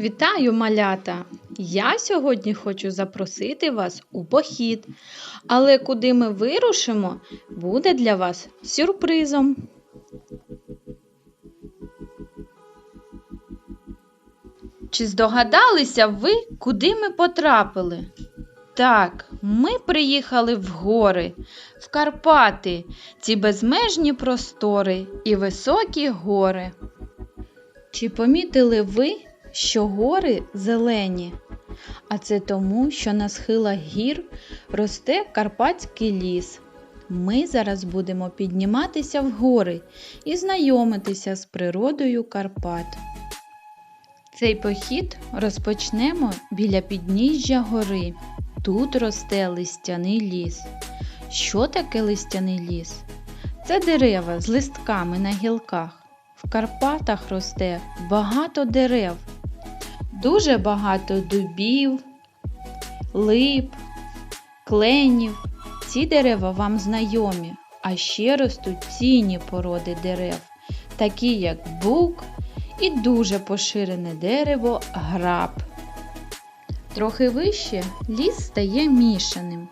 Вітаю, малята! Я сьогодні хочу запросити вас у похід, але куди ми вирушимо, буде для вас сюрпризом. Чи здогадалися ви, куди ми потрапили? Так, ми приїхали в гори, в Карпати, ці безмежні простори і високі гори. Чи помітили ви, що гори зелені? А це тому, що на схилах гір росте Карпатський ліс. Ми зараз будемо підніматися в гори і знайомитися з природою Карпат. Цей похід розпочнемо біля підніжжя гори. Тут росте листяний ліс. Що таке листяний ліс? Це дерева з листками на гілках. В Карпатах росте багато дерев, дуже багато дубів, лип, кленів. Ці дерева вам знайомі, а ще ростуть цінні породи дерев, такі як бук і дуже поширене дерево граб. Трохи вище ліс стає мішаним.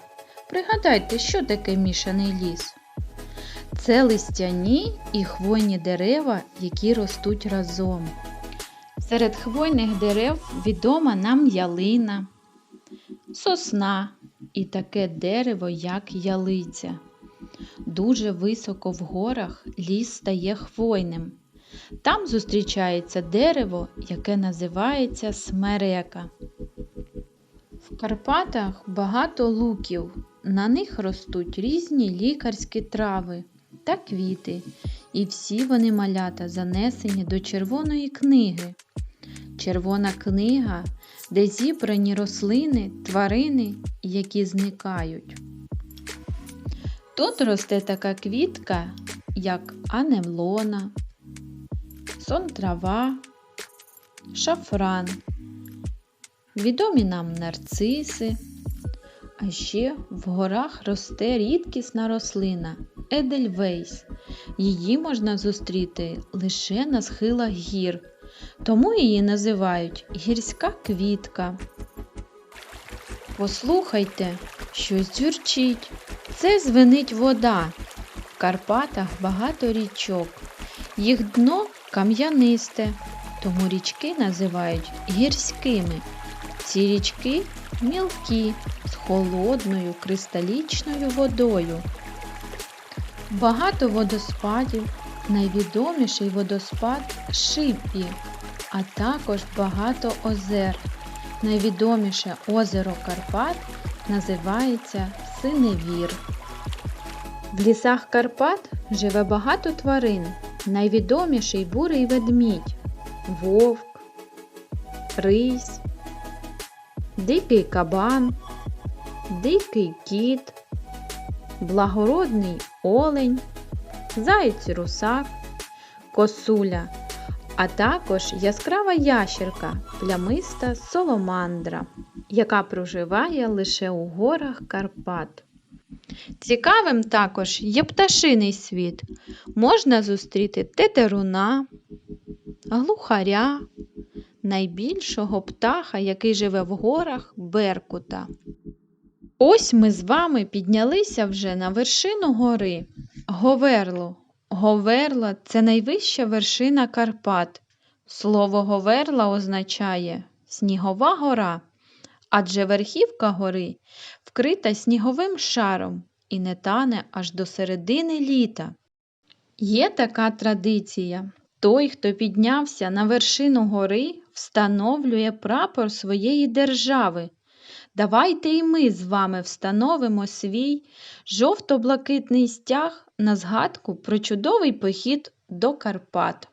Пригадайте, що таке мішаний ліс? Це листяні і хвойні дерева, які ростуть разом. Серед хвойних дерев відома нам ялина, сосна і таке дерево, як ялиця. Дуже високо в горах ліс стає хвойним. Там зустрічається дерево, яке називається смерека. Карпатах багато луків. На них ростуть різні лікарські трави та квіти, і всі вони малята занесені до червоної книги. Червона книга, де зібрані рослини, тварини, які зникають. Тут росте така квітка, як анемлона, сон-трава, шафран, відомі нам нарциси, а ще в горах росте рідкісна рослина Едельвейс. Її можна зустріти лише на схилах гір, тому її називають гірська квітка. Послухайте, щось дзюрчить. Це звенить вода. В Карпатах багато річок. Їх дно кам'янисте, тому річки називають гірськими. Ці річки мілкі, з холодною кристалічною водою. Багато водоспадів, найвідоміший водоспад Шиппі, а також багато озер. Найвідоміше озеро Карпат називається Синевір. В лісах Карпат живе багато тварин. Найвідоміший бурий ведмідь, вовк, рись, дикий кабан, дикий кіт, благородний олень, заєць русак, косуля, а також яскрава ящерка, плямиста соломандра, яка проживає лише у горах Карпат. Цікавим також є пташиний світ. Можна зустріти тетеруна, глухаря, найбільшого птаха, який живе в горах Беркута. Ось ми з вами піднялися вже на вершину гори Говерло. Говерло це найвища вершина Карпат. Слово Говерла означає снігова гора, адже верхівка гори вкрита сніговим шаром і не тане аж до середини літа. Є така традиція. Той, хто піднявся на вершину гори, встановлює прапор своєї держави. Давайте і ми з вами встановимо свій жовто-блакитний стяг на згадку про чудовий похід до Карпат.